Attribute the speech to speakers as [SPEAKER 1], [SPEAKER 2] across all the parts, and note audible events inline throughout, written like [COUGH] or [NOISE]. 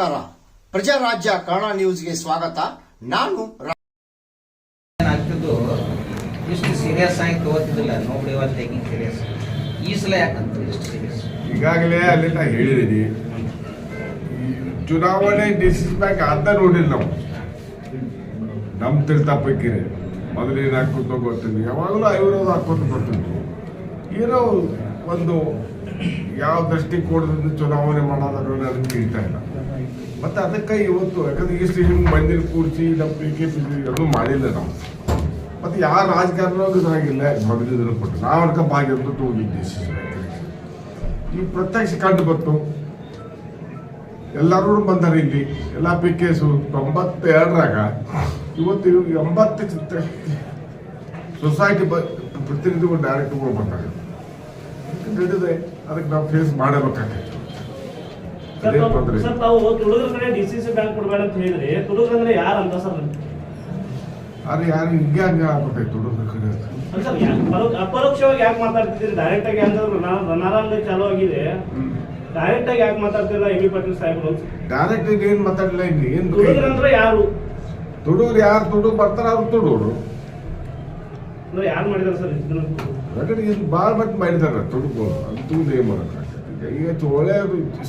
[SPEAKER 1] ನಮಸ್ಕಾರ. ಪ್ರಜಾರಾಜ್ಯ ಕನ್ನಡ ನ್ಯೂಸ್ಗೆ ಸ್ವಾಗತ. ನಾನು
[SPEAKER 2] ಏನಾಗ್ತಿದ್ದು ಇಷ್ಟು ಸೀರಿಯಸ್ ಆಗಿ ತಗೋತಿದ್ದಿಲ್ಲ. ನೋಡಿ ವಾಸ್ ಟೇಕಿಂಗ್ ಸೀರಿಯಸ್ ಈ ಸಲ ಯಾಕಂತ ಇಷ್ಟು ಸೀರಿಯಸ್
[SPEAKER 3] ಈಗಾಗಲೇ ಅಲ್ಲಿ ನಾ ಹೇಳಿದ್ದೀನಿ ಈ ಚುನಾವಣೆ ಡಿಸಿಸ್ ಬ್ಯಾಂಕ್ ಅಂತ ನೋಡಿಲ್ಲ ನಾವು. ನಮ್ಮ ತಿಳ್ತಪ್ಪಕ್ಕಿರಿ ಮೊದಲು ಮೊದಲೇನು ಹಾಕೋತ ಗೊತ್ತಿಲ್ಲ ಯಾವಾಗಲೂ ಐವತ್ತು ಹಾಕೋತ ಬರ್ತಿದ್ವಿ ಏನೋ ಒಂದು ಯಾವ ದೃಷ್ಟಿಕೋನದಿಂದ ಚುನಾವಣೆ ಮಾಡೋದ್ರ ನನಗೆ ತಿಳಿತಾ ಇಲ್ಲ. ಮತ್ತೆ ಅದಕ್ಕೆ ಇವತ್ತು, ಯಾಕಂದ್ರೆ ಈ ಹಿಂಗೆ ಮಂದಿನ ಕೂರಿಸಿ ನಮ್ಮ ಪಿ ಕೆ ಪಿ ಅದು ಮಾಡಿಲ್ಲ ನಾವು. ಮತ್ತೆ ಯಾವ ರಾಜಕಾರಣನೂ ಇದಾಗಿಲ್ಲ ಮೊದಲಿದ್ರು ಕೊಟ್ಟು ನಾವು ಅದಕ್ಕೆ ಭಾಗ್ಯಂತ ಹೋಗಿದ್ದೆ ಈ ಪ್ರತ್ಯಕ್ಷ ಕಂಡು ಬಂತು. ಎಲ್ಲರೂ ಬಂದಾರೆ ಇಲ್ಲಿ. ಎಲ್ಲ ಪಿ ಕೇಸು ತೊಂಬತ್ತೆರಡರಾಗ. ಇವತ್ತು ಇವ್ ಎಂಬತ್ತು ಚಿತ್ರ ಸೊಸೈಟಿ ಬ ಪ್ರತಿನಿಧಿಗಳು ಡೈರೆಕ್ಟ್ಗಳು ಬಂದಾಗ ಹಿಡಿದೆ ಅದಕ್ಕೆ ನಾವು ಫೇಸ್ ಮಾಡಬೇಕಾಗಿತ್ತು.
[SPEAKER 4] ಸರ್
[SPEAKER 3] ಅದೇ ತೊಂದ್ರೆ
[SPEAKER 4] ಸರ್ ತಾವು ತುಳುದ್ರ ಕಡೆ ಡಿ ಸಿ ಸಿ ಬ್ಯಾಂಕ್ ಕೊಡಬೇಡ ಅಂತ ಹೇಳಿದ್ರಿ ತುಳುದ್ರ ಅಂದ್ರೆ ಯಾರು ಅಂತ ಸರ್
[SPEAKER 3] ಆದ್ರೆ ಯಾರು ಹಿಂಗೆ ಹಂಗೆ ಆಗ್ಬೇಕಾಯ್ತು ಹುಡುಗರ ಕಡೆ
[SPEAKER 4] ಅಪರೋಕ್ಷವಾಗಿ ಯಾಕೆ ಮಾತಾಡ್ತಿದ್ದೀರಿ? ಡೈರೆಕ್ಟ್ ಆಗಿ ಅಂತಂದ್ರೆ ರಣರಂಗ ಚಾಲೂ ಆಗಿದೆ. ಡೈರೆಕ್ಟ್ ಆಗಿ ಯಾಕೆ ಮಾತಾಡ್ತಿಲ್ಲ ಎ ಬಿ ಪಾಟೀಲ್ ಸಾಹೇಬ್ರು?
[SPEAKER 3] ಡೈರೆಕ್ಟ್ ಈಗ ಏನು ಮಾತಾಡಲಿಲ್ಲ ಇಲ್ಲಿ? ಏನ್
[SPEAKER 4] ತುಳುದ್ರ ಅಂದ್ರೆ ಯಾರು?
[SPEAKER 3] ತುಡುಗರು ಯಾರು ತುಡುಗ್ ಬರ್ತಾರ ಅವ್ರು ತುಡುಗರು
[SPEAKER 4] ಅಂದ್ರೆ ಯಾರು ಮಾಡಿದಾರೆ ಸರ್ ಇದನ್ನ
[SPEAKER 3] ಯಾಕಂದ್ರೆ ಇದು ಭಾಳ ಮಟ್ಟ ಮಾಡಿದಾರೆ ತುಡುಕು ಅಂತೂ ಏನು ಇವತ್ತು ಒಳ್ಳೆಯ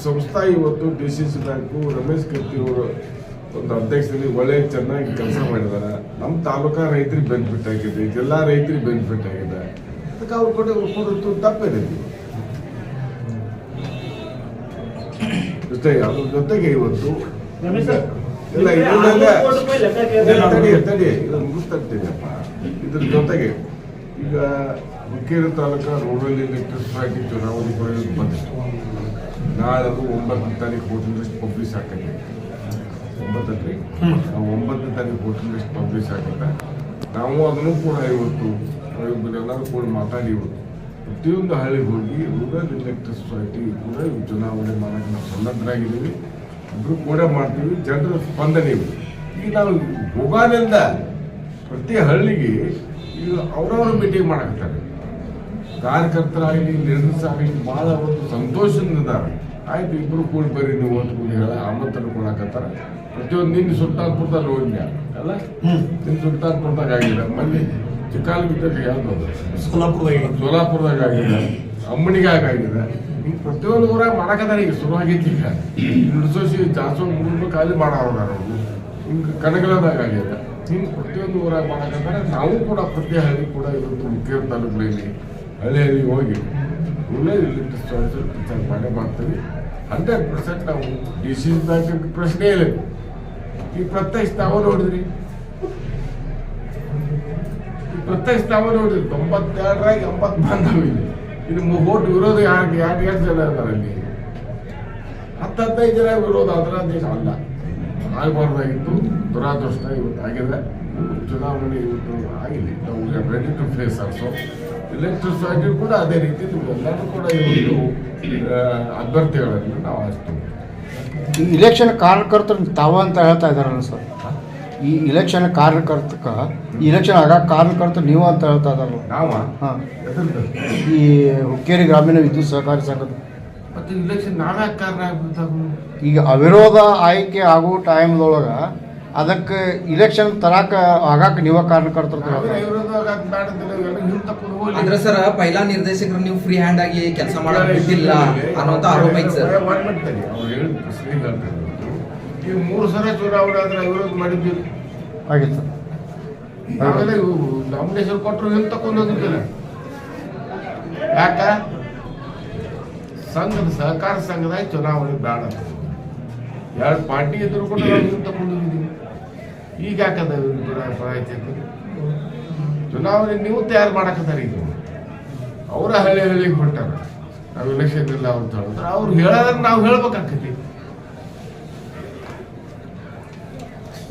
[SPEAKER 3] ಸಂಸ್ಥಾ ಇವತ್ತು D C C bank Ramesh Katti ಅವರು ಒಂದು ಅಧ್ಯಕ್ಷರಲ್ಲಿ ಒಳ್ಳೆ ಚೆನ್ನಾಗಿ ಕೆಲಸ ಮಾಡಿದ್ದಾರೆ ನಮ್ಮ ತಾಲೂಕಾ ರೈತರಿಗೆ ಬೆನಿಫಿಟ್ ಆಗಿದೆ ಎಲ್ಲ ರೈತರಿಗೆ ಬೆನಿಫಿಟ್ ಆಗಿದೆ ಅದಕ್ಕೆ ಅವ್ರ ಕೊಟ್ಟೆ ಕೊಡುತ್ತು ತಪ್ಪೇನಿದೆ ಜೊತೆಗೆ ಅದ್ರ ಜೊತೆಗೆ ಇವತ್ತು ಇಲ್ಲ ತಡಿ ತಡಿ ಇದನ್ನು ಮುಗಿಸ್ತೇನಪ್ಪ ಇದ್ರ ಜೊತೆಗೆ ಈಗ ಹುಕ್ಕೇರಿ ತಾಲೂಕು ರೂರಲ್ ಎಲೆಕ್ಟ್ರಿಸಿಟಿ ಚುನಾವಣೆ ಬರೋದು ಬಂದಿತ್ತು ನಾಳೆ ಅದು ಒಂಬತ್ತನೇ ತಾರೀಕು ವೋಟಿಂಗ್ ಲಿಸ್ಟ್ ಪಬ್ಲಿಷ್ ಆಗ್ತದೆ. ಒಂಬತ್ತಲ್ಲಿ ನಾವು ಒಂಬತ್ತನೇ ತಾರೀಕು ವೋಟಿಂಗ್ ಲಿಸ್ಟ್ ಪಬ್ಲಿಷ್ ಆಗ್ತದೆ ನಾವು ಅದನ್ನು ಕೂಡ ಇವತ್ತು ಎಲ್ಲರೂ ಕೂಡ ಮಾತಾಡಿ ಇವತ್ತು ಪ್ರತಿಯೊಂದು ಹಳ್ಳಿಗೆ ಹೋಗಿ ರೂರಲ್ ಎಲೆಕ್ಟ್ರಿಕ್ ಸೊಸೈಟಿ ಕೂಡ ಇವು ಚುನಾವಣೆ ಮಾಡೋಕ್ಕೆ ನಾವು ಸನ್ನದ್ಧರಾಗಿದ್ದೀವಿ. ಇಬ್ಬರು ಕೂಡ ಮಾಡ್ತೀವಿ. ಜನರ ಸ್ಪಂದನೆ ಇದೆ. ಈಗ ನಾವು ಹೋಗಾನಿಂದ ಪ್ರತಿ ಹಳ್ಳಿಗೆ ಈಗ ಅವರವರ ಮೀಟಿಂಗ್ ಮಾಡಕತ್ತಾರೆ. ಕಾರ್ಯಕರ್ತರಾಗಲಿ ಆಗಲಿ ಭಾಳ ಒಂದು ಸಂತೋಷದಿಂದ ಇದ್ದಾರೆ. ಆಯ್ತು ಇಬ್ಬರು ಕೂಡ ಬರ್ರಿ ನೀವು ಅಂತ ಕೂಡಿ ಹೇಳ ಆಮಂತ್ರಣ ಕೊಡಕತ್ತಾರ. ಪ್ರತಿಯೊಂದು ನಿನ್ನ ಸುಲ್ತಾನ್ಪುರದಲ್ಲಿ ಹೋಗಿದ್ಯಾ ಅಲ್ಲ? ನಿನ್ನ ಸುಲ್ತಾನ್ಪುರದಾಗ ಆಗಿದೆ ಮೊನ್ನೆ ಚಿಕ್ಕಾಲಬಿದ್ದಾಗ ಯಾವ್ದು ಅದು? ಸೋಲಾಪುರದಾಗ ಆಗಿದೆ. ಅಮ್ಮನಿಗಾಗ ಆಗಿದೆ. ಹಿಂಗೆ ಪ್ರತಿಯೊಂದು ಊರಾಗ ಮಾಡಕತ್ತಾರ ಈಗ ಶುರು ಆಗೈತಿ ಈಗ. ನುಡ್ಸೋಸಿ ಜಾಸ್ತಿ ಮೂರು ಖಾಲಿ ಮಾಡಾರ ಹಿಂಗೆ ಕನಗಲದಾಗ ಆಗಿದೆ. ಹಿಂಗೆ ಪ್ರತಿಯೊಂದು ಊರಾಗ ಮಾಡಕತ್ತಾರ. ನಾವು ಕೂಡ ಪ್ರತಿ ಹಳ್ಳಿ ಕೂಡ ಇವತ್ತು ಮುಖ್ಯ ತಾಲೂಕುಗಳಲ್ಲಿ ಹಳ್ಳಿ ಹಳ್ಳಿ ಹೋಗಿ ಒಳ್ಳೆ ಚಾರ್ಜ್ ಮಾಡೇ ಮಾಡ್ತೀವಿ. ಹಂಡ್ರೆಡ್ ಪರ್ಸೆಂಟ್ ನಾವು ಡಿ ಸಿ ಪ್ರಶ್ನೆ ಇಲ್ಲ. ಈ ಪ್ರತ್ಯಕ್ಷ ತಾವು ನೋಡಿದ್ರಿ? ಪ್ರತ್ಯಕ್ಷ ತಾವು ನೋಡಿದ್ರಿ? ತೊಂಬತ್ತೆರಡರಾಗ ಎಂಬತ್ತು ಬಂದವು ಇಲ್ಲಿ ಇದು ಓಟ್ ವಿರೋಧ ಯಾಕೆ ಯಾಕೆ ಎಷ್ಟು ಜನ ಇದ್ದಾರೆ ಅಲ್ಲಿ? ಹತ್ತು ಹದಿನೈದು ಜನ ವಿರೋಧ ಅದರ ದೇಶ ಅಲ್ಲ. ಆಗಬಾರ್ದಾಗಿತ್ತು. ದುರಾದೃಷ್ಟ ಇವತ್ತು ಆಗಿದೆ. ಚುನಾವಣೆ ಇವತ್ತು ಆಗಿದೆ. ನಾವು ready to face also electric society ಕೂಡ ಅದೇ ರೀತಿ ನಿಮ್ಗೆಲ್ಲರೂ ಕೂಡ ಇವರು ಅಭ್ಯರ್ಥಿಗಳನ್ನು ನಾವು
[SPEAKER 1] ಈ ಇಲೆಕ್ಷನ್ ಕಾರ್ಯಕರ್ತರು ತಾವ ಅಂತ ಹೇಳ್ತಾ ಇದಾರಲ್ಲ ಸರ್? ಈ ಇಲೆಕ್ಷನ್ ಕಾರ್ಯಕರ್ತಕ ಈ ಇಲೆಕ್ಷನ್ ಆಗ ಕಾರ್ಯಕರ್ತರು ನೀವು ಅಂತ ಹೇಳ್ತಾ ಇದ್ದಾರಲ್ಲ?
[SPEAKER 3] ನಾವ?
[SPEAKER 1] ಈ ಹುಕ್ಕೇರಿ ಗ್ರಾಮೀಣ ವಿದ್ಯುತ್ ಸಹಕಾರಿ ಸಂಘದ.
[SPEAKER 3] ಮತ್ತೆ ಇಲೆಕ್ಷನ್ ನಾವೇ ಕಾರಣ ಆಗ್ಬಿಡ್ತಾವು.
[SPEAKER 1] ಈಗ ಅವಿರೋಧ ಆಯ್ಕೆ ಆಗೋ ಟೈಮ್ದೊಳಗೆ ಅದಕ್ಕೆ ಇಲೆಕ್ಷನ್ ತರಾಕ ಆಗಾಕ ನೀವ ಕಾರ್ಯಕರ್ತರು
[SPEAKER 5] ಅಂದ್ರೆ ಸರ್ ಪೈಲಾ ನಿರ್ದೇಶಕರು ನೀವು ಫ್ರೀ ಹ್ಯಾಂಡ್ ಆಗಿ ಕೆಲಸ ಮಾಡೋಕೆ ಬಿಟ್ಟಿಲ್ಲ ಅನ್ನೋಂತ ಆರೋಪ ಐತೆ ಸರ್.
[SPEAKER 3] ಅವ್ರು ಹೇಳಿದ. ಈಗ ಮೂರು ಸಲ ಚುನಾವಣೆ ಆದ್ರೆ ವಿರೋಧ ಮಾಡಿದ್ವಿ
[SPEAKER 1] ಆಗಿತ್ತು
[SPEAKER 3] ಆಮೇಲೆ ನಾಮಿನೇಷನ್ ಕೊಟ್ಟರು ಹಿಂದ್ ತಕೊಂಡು ಹೋಗಿದ್ದಿಲ್ಲ ಯಾಕ? ಸಂಘದ ಸಹಕಾರ ಸಂಘದಾಗ ಚುನಾವಣೆ ಬೇಡ. ಎರಡು ಪಾರ್ಟಿ ಇದ್ರು ಕೂಡ ನಾವು ಹೋಗಿದ್ದೀವಿ ಈಗ ಯಾಕದ ಪರಾಜಯ ಚುನಾವಣೆ ನೀವು ತಯಾರು ಮಾಡಕತ್ತಾರೆ ಈಗ ಅವರ ಹಳ್ಳಿ ಹಳ್ಳಿಗೆ ಹೊಂಟಾರ. ನಾವು ಎಲೆಕ್ಷನ್ ಇಲ್ಲ ಅಂತ ಹೇಳಿದ್ರೆ ಅವ್ರು ಹೇಳೋದ್ರ ನಾವು ಹೇಳ್ಬೇಕಾಗ್ತೈತಿ.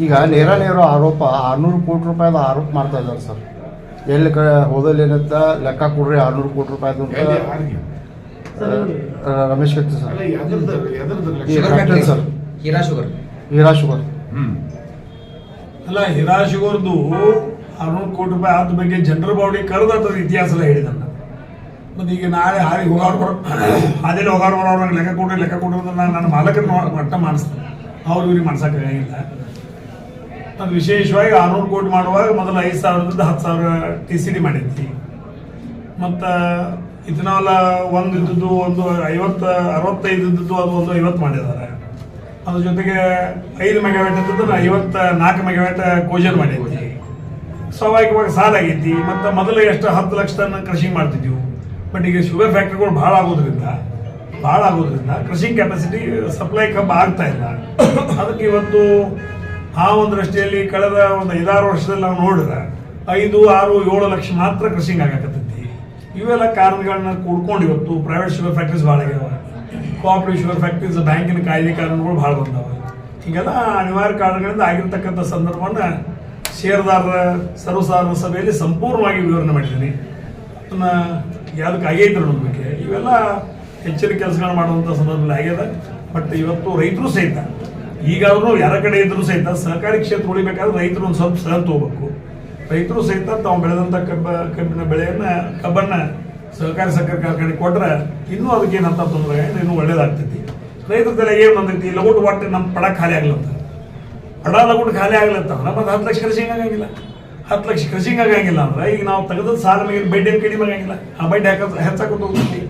[SPEAKER 1] ಈಗ ನೇರ ನೇರ ಆರೋಪ ಆರ್ನೂರು ಕೋಟಿ ರೂಪಾಯಿದ ಆರೋಪ ಮಾಡ್ತಾ ಇದ್ದಾರೆ ಸರ್. ಎಲ್ಲಿ ಕಡೆ ಹೋದಲ್ಲಿ ಏನಂತ ಲೆಕ್ಕ ಕೊಡ್ರಿ ಆರ್ನೂರು ಕೋಟಿ ರೂಪಾಯಿದು ಅಂತ. Ramesh Katti sir.
[SPEAKER 5] Hira sugar.
[SPEAKER 1] Hira sugar.
[SPEAKER 3] ಹ್ಮ್.
[SPEAKER 6] ಅಲ್ಲ ಹಿರಾಶಿಗೋರ್ದು ಆರ್ನೂರು ಕೋಟಿ ರೂಪಾಯಿ ಆದ ಬಗ್ಗೆ ಜನರ ಬಾವಡಿ ಕರೆದ ಇತಿಹಾಸ ಎಲ್ಲ ಹೇಳಿದಲ್ಲ ಮತ್ತೆ ಈಗ ನಾಳೆ ಹಾರಿ ಹೋಗಾರ್ ಅದೇ ಹೋಗಾರು ಬರೋರು ಲೆಕ್ಕ ಕೊಡ್ರಿ ಲೆಕ್ಕ ಕೊಡ್ರಿ ನಾನು ನನ್ನ ಮಾಲಕರನ್ನ ಮಟ್ಟ ಮಾಡಿಸ್ತೇನೆ. ಅವ್ರು ಇವ್ರಿಗೆ ಮಾಡ್ಸೋಕ್ಕಾಗಿಲ್ಲ ಅದು ವಿಶೇಷವಾಗಿ ಆರ್ನೂರು ಕೋಟಿ ಮಾಡುವಾಗ ಮೊದಲು ಐದು ಸಾವಿರದಿಂದ ಹತ್ತು ಸಾವಿರ ಟಿ ಸಿ ಡಿ ಮಾಡಿದ್ವಿ. ಮತ್ತು ಇಥನಾಲ್ ಒಂದು ಇದ್ದದ್ದು ಒಂದು ಐವತ್ತು ಅರವತ್ತೈದು ಇದ್ದದ್ದು ಅದು ಒಂದು ಐವತ್ತು ಮಾಡಿದ್ದಾರೆ. ಅದ್ರ ಜೊತೆಗೆ ಐದು ಮೆಗಾವ್ಯಾಟ್ ಇದ್ದದ್ದು ಐವತ್ತ ನಾಲ್ಕು ಮೆಗಾವ್ಯಾಟ್ ಕೋಜನ್ ಮಾಡಿದ್ವಿ. ಸ್ವಾಭಾವಿಕವಾಗಿ ಸಾಲ ಆಗೈತಿ. ಮತ್ತು ಮೊದಲು ಎಷ್ಟು ಹತ್ತು ಲಕ್ಷ ತನ್ನ ಕೃಷಿ ಮಾಡ್ತಿದ್ವಿ. ಬಟ್ ಈಗ ಶುಗರ್ ಫ್ಯಾಕ್ಟ್ರಿಗಳು ಭಾಳ ಆಗೋದ್ರಿಂದ ಭಾಳ ಆಗೋದ್ರಿಂದ ಕೃಷಿ ಕೆಪಾಸಿಟಿ ಸಪ್ಲೈ ಕಬ್ಬು ಆಗ್ತಾ ಇಲ್ಲ. ಅದಕ್ಕೆ ಇವತ್ತು ಆ ಒಂದು ದೃಷ್ಟಿಯಲ್ಲಿ ಕಳೆದ ಒಂದು ಐದಾರು ವರ್ಷದಲ್ಲಿ ನಾವು ನೋಡಿದ್ರೆ ಐದು, ಆರು, ಏಳು ಲಕ್ಷ ಮಾತ್ರ ಕೃಷಿಂಗ್ ಆಗಕತ್ತೈತಿ. ಇವೆಲ್ಲ ಕಾರಣಗಳನ್ನ ಕೂಡ್ಕೊಂಡು ಇವತ್ತು ಪ್ರೈವೇಟ್ ಶುಗರ್ ಫ್ಯಾಕ್ಟ್ರೀಸ್ ಭಾಳ ಆಗ್ಯಾವ. ಕೋಆಪರೇಟಿವ್ ಶುಗರ್ ಫ್ಯಾಕ್ಟ್ರೀಸ್ ಬ್ಯಾಂಕಿನ ಕಾಯ್ದೆ ಕಾರಣಗಳು ಭಾಳ ಬಂದವೆ. ಹೀಗೆಲ್ಲ ಅನಿವಾರ್ಯ ಕಾರಣಗಳಿಂದ ಆಗಿರ್ತಕ್ಕಂಥ ಸಂದರ್ಭವನ್ನು ಷೇರುದಾರರ, ಸರ್ವಸಾಧಾರಣ ಸಭೆಯಲ್ಲಿ ಸಂಪೂರ್ಣವಾಗಿ ವಿವರಣೆ ಮಾಡಿದ್ದೀನಿ. ಅದನ್ನ ಯಾವುದಕ್ಕೆ ಆಗೈತೆ ಅನ್ನೋದ್ರ ಬಗ್ಗೆ ಇವೆಲ್ಲ ಹೆಚ್ಚಿನ ಕೆಲಸಗಳು ಮಾಡುವಂಥ ಸಂದರ್ಭದಲ್ಲಿ ಆಗ್ಯದ ಬಟ್ ಇವತ್ತು ರೈತರು ಸಹಿತ, ಈಗಾದರೂ ಯಾರ ಕಡೆ ಇದ್ರೂ ಸಹಿತ ಸಹಕಾರಿ ಕ್ಷೇತ್ರ ಉಳಿಬೇಕಾದ್ರೆ ರೈತರು ಒಂದು ಸ್ವಲ್ಪ ಸಹ ತಗೋಬೇಕು. ರೈತರು ಸಹಿತ ತಾವು ಬೆಳೆದಂಥ ಕಬ್ಬ, ಕಬ್ಬಿನ ಬೆಳೆಯನ್ನು, ಕಬ್ಬನ್ನು ಸಹಕಾರಿ ಸಕ್ಕರೆ ಕಾರ್ಖಾನೆ ಕೊಟ್ಟರೆ ಇನ್ನೂ ಅದಕ್ಕೆ ಏನಂತ ತೊಂದರೆ ಇನ್ನೂ ಒಳ್ಳೇದಾಗ್ತೈತಿ. ರೈತರ ತಲೆ ಏನು ಬಂದೈತಿ? ಲೋಟ್ ಒಟ್ಟು ನಮ್ಮ ಪಡ ಖಾಲಿ ಆಗ್ಲಂತ. ಪಡ ಲಗುಟ್ ಖಾಲಿ ಆಗ್ಲಂತಂದ್ರೆ ಮತ್ತೆ ಹತ್ತು ಲಕ್ಷ ಕೃಷಿಂಗ್ ಆಗಂಗಿಲ್ಲ. ಹತ್ತು ಲಕ್ಷ ಕೃಷಿಂಗ್ ಆಗಂಗಿಲ್ಲ ಅಂದ್ರೆ ಈಗ ನಾವು ತೆಗೆದ ಸಾಲ ಮೇಲೆ ಬಡ್ಡಿ ಕಡಿಮೆ ಆಗಂಗಿಲ್ಲ. ಆ ಬಡ್ಡಿ ಹಾಕ ಹೆಚ್ಚಾಕೋತ ಹೋಗ್ತೀವಿ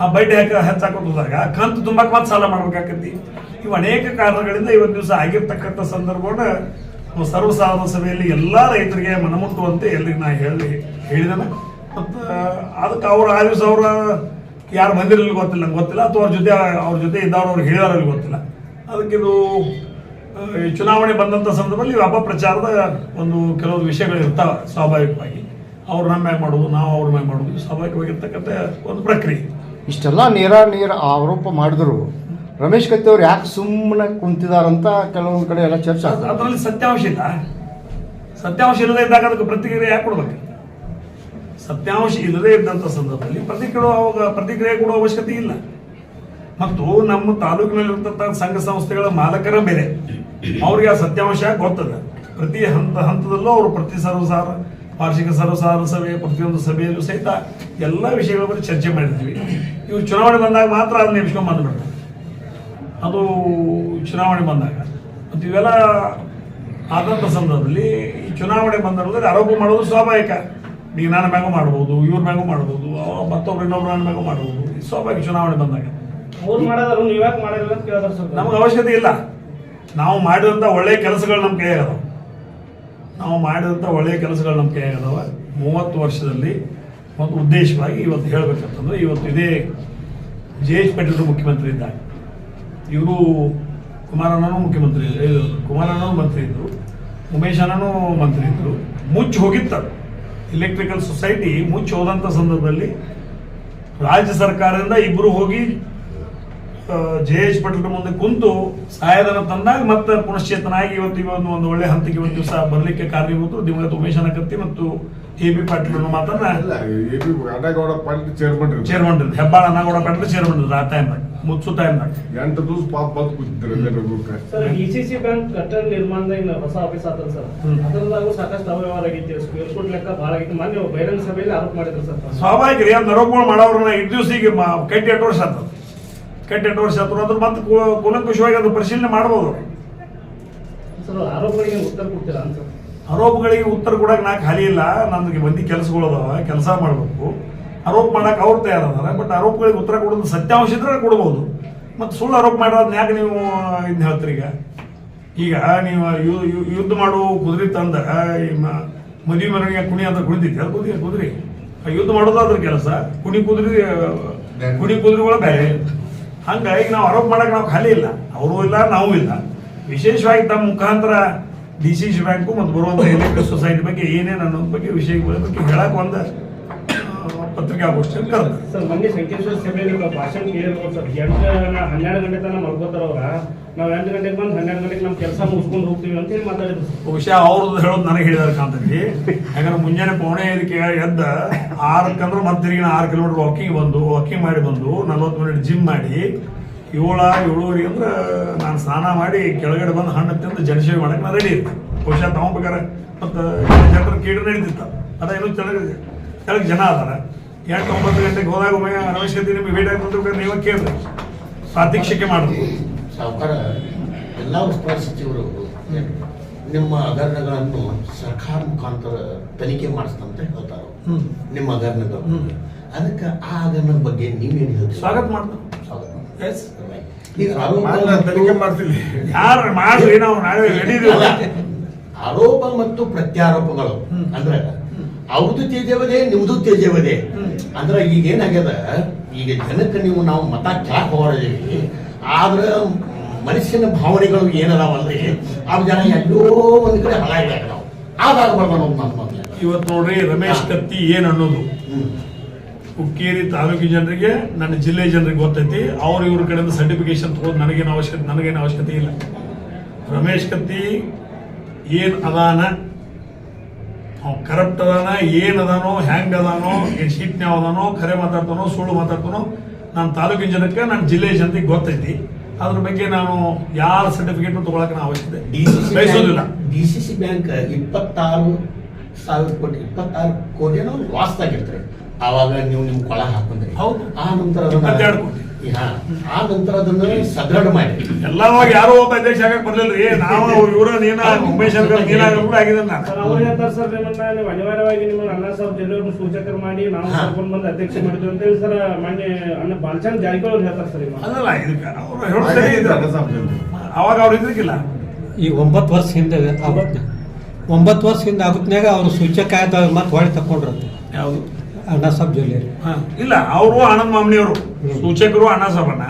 [SPEAKER 6] ಆ ಬಡ್ಡಿ ಹಾಕ ಹೆಚ್ಚಾಕೊಂಡು ಹೋದಾಗ ಆ ಕಂತು ತುಂಬಾಕ್ ಮತ್ತೆ ಸಾಲ ಮಾಡ್ಬೇಕಾಕತಿ ಇವು ಅನೇಕ ಕಾರಣಗಳಿಂದ ಇವತ್ತು ದಿವಸ ಆಗಿರ್ತಕ್ಕಂಥ ಸಂದರ್ಭವನ್ನು ನಾವು ಸರ್ವಸಾಧಾರಣ ಸಭೆಯಲ್ಲಿ ಎಲ್ಲಾ ರೈತರಿಗೆ ಮನಮುಟ್ಟುವಂತೆ ಎಲ್ರಿಗೆ ನಾ ಹೇಳಿ ಹೇಳಿದಾನೆ. ಮತ್ತು ಅದಕ್ಕೆ ಅವ್ರು ಆ ದಿವಸ ಅವ್ರ ಯಾರು ಬಂದಿರಲಿ ಗೊತ್ತಿಲ್ಲ. ನಂಗೆ ಗೊತ್ತಿಲ್ಲ. ಅಥವಾ ಅವ್ರ ಜೊತೆ ಅವ್ರ ಜೊತೆ ಇದ್ದವ್ರು ಅವ್ರು ಹೇಳಿದಾರಲ್ಲಿ ಗೊತ್ತಿಲ್ಲ. ಅದಕ್ಕೆ ಇದು ಆ, ಈ ಚುನಾವಣೆ ಬಂದಂಥ ಸಂದರ್ಭದಲ್ಲಿ ಇವು ಅಪಪ್ರಚಾರದ ಒಂದು ಕೆಲವು ವಿಷಯಗಳು ಇರ್ತಾವೆ ಸ್ವಾಭಾವಿಕವಾಗಿ. ಅವ್ರ ನಮ್ಮ ಮ್ಯಾಗ ಮಾಡೋದು ನಾವು ಅವ್ರ ಮ್ಯಾಗ ಮಾಡೋದು ಸ್ವಾಭಾವಿಕವಾಗಿರ್ತಕ್ಕಂಥ ಒಂದು ಪ್ರಕ್ರಿಯೆ.
[SPEAKER 1] ಇಷ್ಟೆಲ್ಲ ನೇರ ನೇರ ಆರೋಪ ಮಾಡಿದ್ರು. ರಮೇಶ್ ಕತ್ತಿ ಅವ್ರು ಯಾಕೆ ಸುಮ್ಮನೆ ಕುಂತಿದಾರಂತ ಕೆಲವೊಂದು ಕಡೆ ಎಲ್ಲ ಚರ್ಚೆ ಆಗ್ತದೆ.
[SPEAKER 6] ಅದರಲ್ಲಿ ಸತ್ಯಾಂಶ ಇಲ್ಲ ಸತ್ಯಾಂಶ ಇಲ್ಲದೆ ಇದ್ದಾಗ ಅದಕ್ಕೆ ಪ್ರತಿಕ್ರಿಯೆ ಯಾಕೆ ಕೊಡ್ಬೇಕು? ಸತ್ಯಾಂಶ ಇಲ್ಲದೆ ಇದ್ದಂಥ ಸಂದರ್ಭದಲ್ಲಿ ಪ್ರತಿಕ್ರಿಯೆ ಅವಾಗ ಪ್ರತಿಕ್ರಿಯೆ ಕೊಡುವ ಅವಶ್ಯಕತೆ ಇಲ್ಲ. ಮತ್ತು ನಮ್ಮ ತಾಲೂಕಿನಲ್ಲಿರ್ತಕ್ಕಂಥ ಸಂಘ ಸಂಸ್ಥೆಗಳ ಮಾಲಕರ ಬೇರೆ ಅವ್ರಿಗೆ ಆ ಸತ್ಯಾಂಶ ಗೊತ್ತದ. ಪ್ರತಿ ಹಂತ ಹಂತದಲ್ಲೂ ಅವರು ಪ್ರತಿ ಸರ್ವಸಾರ ವಾರ್ಷಿಕ ಸರ್ವಸಾರ ಸಭೆ ಪ್ರತಿಯೊಂದು ಸಭೆಯಲ್ಲೂ ಸಹಿತ ಎಲ್ಲ ವಿಷಯಗಳ ಬಗ್ಗೆ ಚರ್ಚೆ ಮಾಡಿದ್ವಿ. ಇವು ಚುನಾವಣೆ ಬಂದಾಗ ಮಾತ್ರ ಅದನ್ನ ನೆನೆಸ್ಕೊಂಡ್ ಬಂದ್ಬಿಡ್ತಾರೆ. ಅದು ಚುನಾವಣೆ ಬಂದಾಗ. ಮತ್ತು ಇವೆಲ್ಲ ಆದಂಥ ಸಂದರ್ಭದಲ್ಲಿ ಈ ಚುನಾವಣೆ ಬಂದಲ್ಲಿ ಆರೋಪ ಮಾಡೋದು ಸ್ವಾಭಾವಿಕ. ಈಗ ನನ್ನ ಮ್ಯಾಗೂ ಮಾಡ್ಬೋದು ಇವ್ರ ಮ್ಯಾಗೂ ಮಾಡ್ಬೋದು ಮತ್ತೊಬ್ರು ಇನ್ನೊಬ್ರು ನನ್ನ ಮ್ಯಾಗೂ ಮಾಡ್ಬೋದು. ಸ್ವಾಭಾವಿಕ ಚುನಾವಣೆ ಬಂದಾಗ.
[SPEAKER 4] ಅವ್ರು ಮಾಡೋದಾರು ನೀವ್ ಯಾಕೆ ಮಾಡಿಲ್ಲ ಅಂತ ಕೇಳಿದಾರೆ ಸರ್
[SPEAKER 6] ನಮ್ಗೆ ಅವಶ್ಯಕತೆ ಇಲ್ಲ. ನಾವು ಮಾಡಿದಂಥ ಒಳ್ಳೆಯ ಕೆಲಸಗಳು ನಮ್ಮ ಕೈಯಾಗದವ. ನಾವು ಮಾಡಿದಂಥ ಒಳ್ಳೆಯ ಕೆಲಸಗಳು ನಮ್ಮ ಕೈಯಾಗದವ. ಮೂವತ್ತು ವರ್ಷದಲ್ಲಿ ಒಂದು ಉದ್ದೇಶವಾಗಿ ಇವತ್ತು ಹೇಳ್ಬೇಕಂತಂದ್ರೆ ಇವತ್ತು ಇದೇ ಜೆ ಎಚ್ ಪಾಟೀಲ್ ಮುಖ್ಯಮಂತ್ರಿ ಇದ್ದಾಗ ಇವರು ಕುಮಾರಣ್ಣನೂ ಮುಖ್ಯಮಂತ್ರಿ ಕುಮಾರಣ್ಣನೂ ಮಂತ್ರಿ ಇದ್ದರು ಅಣ್ಣನೂ ಮಂತ್ರಿ ಇದ್ದರು ಮುಚ್ಚಿ ಹೋಗಿತ್ತು ಇಲೆಕ್ಟ್ರಿಕಲ್ ಸೊಸೈಟಿ ಮುಚ್ಚಿ ಹೋದಂಥ ಸಂದರ್ಭದಲ್ಲಿ ರಾಜ್ಯ ಸರ್ಕಾರದಿಂದ ಇಬ್ಬರು ಹೋಗಿ ಜೆ ಎಚ್ ಪಟೇಲ್ ಮುಂದೆ ಕುಂತು ಸಹಾಯಧನ ತಂದಾಗ ಮತ್ತೆ ಪುನಶ್ಚೇತನಾಗಿ ಇವತ್ತು ಇವತ್ತು ಒಂದು ಒಳ್ಳೆ ಹಂತಕ್ಕೆ ಒಂದು ದಿವಸ ಬರಲಿಕ್ಕೆ ಕಾರಣೀಭೂತರು ದಿವಂಗತ ಉಮೇಶ್ ಅನಕತ್ತಿ ಮತ್ತು ಎ ಬಿ ಪಾಟೀಲ್ ಅನ್ನೋ ಮಾತನ್ನ
[SPEAKER 3] Annagouda Patil chairman.
[SPEAKER 6] Chairman Hebbal Annagouda Patil chairman ಆ ಟೈಮ್ನಾಗ ಮುಚ್ಚು ಟೈಮ್ನಾಗ
[SPEAKER 3] ಎಂಟು ದಿವಸ ಪಾಪ ಬಂದು ಕೂತಿದ್ರು
[SPEAKER 4] ಇ ಸಿ ಸಿ ಬ್ಯಾಂಕ್ ಕಟ್ಟಡ ನಿರ್ಮಾಣದಾಗ ಹೊಸ ಆಫೀಸ್ ಆತದ ಸರ್. ಅದರದಾಗೂ ಸಾಕಷ್ಟು ಅವ್ಯವಹಾರ ಆಗೈತಿ ಸ್ಕ್ವೇರ್ ಫುಟ್ ಲೆಕ್ಕ ಭಾಳ ಆಗೈತಿ ಮೊನ್ನೆ ಬಹಿರಂಗ ಸಭೆಯಲ್ಲಿ ಆರೋಪ ಮಾಡಿದ್ರು ಸರ್.
[SPEAKER 6] ಸ್ವಾಭಾವಿಕ ರೀ ಅಂತ ಆರೋಪಗಳು ಮಾಡೋರನ್ನ ಇಟ್ಟು ದಿವಸ ಈಗ ಮ- ಕಟ್ಟಿ ಎಂಟು ವರ್ಷ ಆಗ್ತದೆ ಕಟ್ಟಿ ಎಂಟು ವರ್ಷ ಆತು ಅದ್ರ ಮತ್ತೆ ಕೂಲಂಕುಷವಾಗಿ ಅದು ಪರಿಶೀಲನೆ ಮಾಡ್ಬೋದು.
[SPEAKER 4] ಆರೋಪಗಳಿಗೆ ಉತ್ತರ ಕೊಡ್ತೀರಾ ಅಂತ.
[SPEAKER 6] ಆರೋಪಗಳಿಗೆ ಉತ್ತರ ಕೊಡಕ್ಕೆ ನಾ ಖಾಲಿ ಇಲ್ಲ. ನನಗೆ ಬಂದು ಕೆಲಸಗಳು ಅದಾವ ಕೆಲಸ ಮಾಡಬೇಕು. ಆರೋಪ ಮಾಡಕ್ಕೆ ಅವ್ರು ತಯಾರದಾರ ಬಟ್ ಆರೋಪಗಳಿಗೆ ಉತ್ತರ ಕೊಡೋದು ಸತ್ಯಾಂಶ ಇದ್ರೆ ಕೊಡ್ಬೋದು. ಮತ್ತು ಸುಳ್ಳು ಆರೋಪ ಮಾಡೋದನ್ನ ಯಾಕೆ ನೀವು ಇದನ್ನ ಹೇಳ್ತೀರಿ ಈಗ? ಈಗ ನೀವು ಯುದ್ಧ ಮಾಡು ಕುದುರೆ ತಂದ ಮದುವೆ ಮನೆಗೆ ಕುಣಿ ಅಂತ ಕುಣಿತೈತಿ ಅದು ಕುದುರೆ. ಕುದುರೆ ಯುದ್ಧ ಮಾಡೋದು ಅದ್ರ ಕೆಲಸ. ಕುಣಿ ಕುದುರೆ ಕುಣಿ ಕುದುರೆಗಳು ಬೇರೆ. ಹಂಗಾಗಿ ನಾವು ಆರೋಪ ಮಾಡಕ್ಕೆ ನಾವು ಖಾಲಿ ಇಲ್ಲ. ಅವರು ಇಲ್ಲ, ನಾವು ಇಲ್ಲ. ವಿಶೇಷವಾಗಿ ತಮ್ಮ ಮುಖಾಂತರ ಡಿ ಸಿ ಸಿ ಬ್ಯಾಂಕು ಮತ್ತು ಬರುವಂಥ ಎಲೆಕ್ಟ್ರಿಕ್ ಸೊಸೈಟಿ ಬಗ್ಗೆ ಏನೇನು ಅನ್ನೋದ್ರ ಬಗ್ಗೆ ವಿಷಯ ಬಗ್ಗೆ ಹೇಳಕ್ಕೆ ಒಂದು ಪತ್ರಿಕಾಗೋಷ್ಠಿಯಲ್ಲಿ ಕರೆದ
[SPEAKER 4] ಸರ್ ಮೊನ್ನೆ ಸಂಕೇಶ್ವರ ಸಭೆಯಲ್ಲಿ ಭಾಷಣ ಕೇಳಿರ್ಬೋದು ಸರ್. ಎಂಟು, ಹನ್ನೆರಡು ಗಂಟೆ ತನಕ ಮಲ್ಕೋತಾರ ಅವ್ರ ನಾವು ಎಂಟು ಗಂಟೆಗೆ ಬಂದು ಹನ್ನೆರಡು ಗಂಟೆಗೆ ನಮ್ಮ ಕೆಲಸ ಮುಗಿಸ್ಕೊಂಡು ಹೋಗ್ತೀವಿ ಅಂತ ಹೇಳಿ ಮಾತಾಡಿದ್ರು.
[SPEAKER 6] ಬಹುಶಃ ಅವ್ರದ್ದು ಹೇಳೋದು ನನಗೆ ಹೇಳಿದಾರೆ ಕಾಂತಲ್ಲಿ ಯಾಕಂದ್ರೆ ಮುಂಜಾನೆ ಪೌಣೆ ಐದಕ್ಕೆ ಎದ್ದ ಆರಕ್ಕಂದ್ರೆ ಮತ್ತೆ ತಿರುಗಿ ಆರು ಕಿಲೋಮೀಟರ್ ವಾಕಿಂಗ್ ಬಂದು, ವಾಕಿಂಗ್ ಮಾಡಿ ಬಂದು ನಲ್ವತ್ತು ಮಿನಿಟ್ ಜಿಮ್ ಮಾಡಿ, ಏಳ ಏಳುವರೆ ಅಂದ್ರೆ ನಾನು ಸ್ನಾನ ಮಾಡಿ ಕೆಳಗಡೆ ಬಂದು ಹಣ್ಣು ತಿಂದು ಜನಸೇವೆ ಮಾಡಕ್ಕೆ ನಾನು ರೆಡಿ ಇರ್ತೀನಿ ಬಹುಶಃ ತಗೊಂಬೇಕಾರೆ. ಮತ್ತು ಜನರ ಕೀಡ ನಡೀತಿತ್ತ. ಅದ ಏನೋ ಕೆಳಗೆ ಕೆಳಗೆ ಜನ ಅದಾರ. ಎಂಟು ಒಂಬತ್ತು ಗಂಟೆಗೆ ಹೋದಾಗ ಒಮ್ಮೆ ಗತಿ ನಿಮಗೆ ಭೇಟಿ ಆಗಿ ಬಂದ್ರೆ ನೀವು ಕೇಳಿದ್ರೆ ಪ್ರಾತ್ಯಕ್ಷಿಕೆ ಮಾಡಿದ್ರು
[SPEAKER 1] ಸಾವುಕಾರ
[SPEAKER 7] ಎಲ್ಲ ಉಸ್ತುವಾರಿ ಸಚಿವರು ನಿಮ್ಮ ಹಗರಣಗಳನ್ನು ಸರ್ಕಾರ ಮುಖಾಂತರ ತನಿಖೆ ಮಾಡಿಸ್ತಂತ ಹೇಳ್ತಾರೆ. ನಿಮ್ಮ ಹಗರಣಗಳು. ಅದಕ್ಕೆ ಆ ಹಗರಣದ ಬಗ್ಗೆ ನೀವೇನು ಹೇಳ್ತೀರಿ?
[SPEAKER 6] ಸ್ವಾಗತ ಮಾಡ್ತಾರೆ
[SPEAKER 7] ಸ್ವಾಗತ. ಆರೋಪ ಮತ್ತು-
[SPEAKER 3] ಮಾಡ್ತೀವಿ.
[SPEAKER 6] ನಾವು ನಾಳೆ
[SPEAKER 7] ಆರೋಪ ಮತ್ತು ಪ್ರತ್ಯಾರೋಪಗಳು. ಅಂದ್ರೆ ಅವ್ರದ್ದು ತೇಜವದೆ ನಿಮ್ದು ತೇಜವದೆ. ಅಂದ್ರೆ ಈಗ ಏನಾಗ್ಯದ? ಈಗ ಜನಕ್ಕೆ ನೀವು ನಾವು ಮತ ಕೆಳಕ್ ಹೋಗಿದೀವಿ ಆದ್ರ ಮನುಷ್ಯನ ಭಾವನೆಗಳು ಏನದಾವಲ್ರಿ? ಆ ಜನ ಎಲ್ಲೋ ಒಂದು ಕಡೆ ಹಳ ನಾವು. ನನ್ನ ಮೊದಲ
[SPEAKER 6] ಇವತ್ತು ನೋಡ್ರಿ ರಮೇಶ್ ಕತ್ತಿ ಏನ್ ಅನ್ನೋದು? ಹುಕ್ಕೇರಿ ತಾಲೂಕಿನ ಜನರಿಗೆ ನನ್ನ ಜಿಲ್ಲೆ ಜನರಿಗೆ ಗೊತ್ತೈತಿ. ಅವ್ರ ಇವ್ರ ಕಡೆಯಿಂದ ಸರ್ಟಿಫಿಕೇಶನ್ ತಗೋದು ನನಗೇನು ಅವಶ್ಯಕತೆ ನನಗೇನು ಅವಶ್ಯಕತೆ ಇಲ್ಲ. ರಮೇಶ್ ಕತ್ತಿ ಏನ್ ಅದಾನ? ಅವ್ ಕರಪ್ಟ್ ಅದಾನ? ಏನ್ ಅದಾನೋ? ಹೆಂಗ್ ಅದಾನೋ? ಏನ್ ಶೀಟ್ನ್ಯಾವ ಅದಾನೋ? ಖರೆ ಮಾತಾಡ್ತಾನೋ? ಸುಳ್ಳು ಮಾತಾಡ್ತಾನೋ? ನನ್ನ ತಾಲೂಕಿನ ಜನಕ್ಕೆ ನನ್ನ ಜಿಲ್ಲೆ ಜನರಿಗೆ ಗೊತ್ತೈತಿ. ಅದ್ರ ಬಗ್ಗೆ ನಾನು ಯಾವ ಸರ್ಟಿಫಿಕೇಟ್ ತಗೊಳಕ್ ಅವಶ್ಯಕತೆ ಬಯಸೋದಿಲ್ಲ
[SPEAKER 7] ಡಿ ಸಿ ಸಿ ಬ್ಯಾಂಕ್ ಇಪ್ಪತ್ತಾರು ಸಾವಿರ ಕೋಟಿ ಇಪ್ಪತ್ತಾರು ಕೋಟಿ ಲಾಸ್ ಆಗಿರ್ತಾರೆ ಆವಾಗ ನೀವು ನಿಮ್ ಕೊಳ ಹಾಕೊಂಡ್ರಿ
[SPEAKER 6] ಹೌದು.
[SPEAKER 7] ಆ ನಂತರ
[SPEAKER 6] ಇಪ್ಪತ್ತೆರಡು ಕೋಟಿ.
[SPEAKER 7] ಹಾ, ಆ ನಂತರ ಅದನ್ನ ಸದೃಢ ಮಾಡಿ.
[SPEAKER 6] ಎಲ್ಲವಾಗಿ ಯಾರೋ ಒಬ್ಬ ಅಧ್ಯಕ್ಷ ಆಗಕ್ ಏ ನಾವು ಇವ್ರ ನೀನ ಉಮೇಶ್ ಶಂಕರ್ ನೀನಾಗ ಆಗಿದ್ದ ನಾನು.
[SPEAKER 4] ಸರ್ ಅವ್ರು ಹೇಳ್ತಾರೆ ಸರ್ ನಿಮ್ಮನ್ನ ನೀವು ಅನಿವಾರ್ಯವಾಗಿ ನಿಮ್ಮನ್ನ ಅಣ್ಣ ಸಾಹೇಬ್ ಜಿಲ್ಲೆಯವ್ರನ್ನ ಸೂಚಕರು ಮಾಡಿ ನಾವು. ಕರ್ಕೊಂಡು ಬಂದು ಅಧ್ಯಕ್ಷ ಮಾಡಿದ್ವಿ ಅಂತ ಹೇಳಿ ಸರ್ ಮಾನ್ಯ ಅಣ್ಣ ಬಾಲಚಂದ್ ಜಾರಕಿಹೊಳಿ ಅವ್ರು ಹೇಳ್ತಾರೆ ಸರ್
[SPEAKER 6] ಅಲ್ಲಲ್ಲ ಇದಕ್ಕೆ ಅವ್ರು ಹೇಳೋದು. ಅವಾಗ ಅವ್ರು ಇದ್ರಿಗಿಲ್ಲ
[SPEAKER 8] ಈ ಒಂಬತ್ತು ವರ್ಷ ಹಿಂದೆ ಆಗುತ್ತೆ ಒಂಬತ್ತು ವರ್ಷ ಹಿಂದೆ ಆಗುತ್ನ್ಯಾಗ ಅವ್ರು ಸೂಚಕ ಆಯ್ತು ಮತ್ತೆ ಹೊಳೆ ತಕೊಂಡ್ರಂತೆ
[SPEAKER 6] ಯಾವುದು
[SPEAKER 8] ಅಣ್ಣ ಸಾಬ್ ಜೊಲ್ಲೆ.
[SPEAKER 6] ಹಾ ಇಲ್ಲ ಅವರು ಆನಂದ್ ಮಾಮನಿಯವರು. ಸೂಚಕರು ಅಣ್ಣ ಸಾಬಣ್ಣ.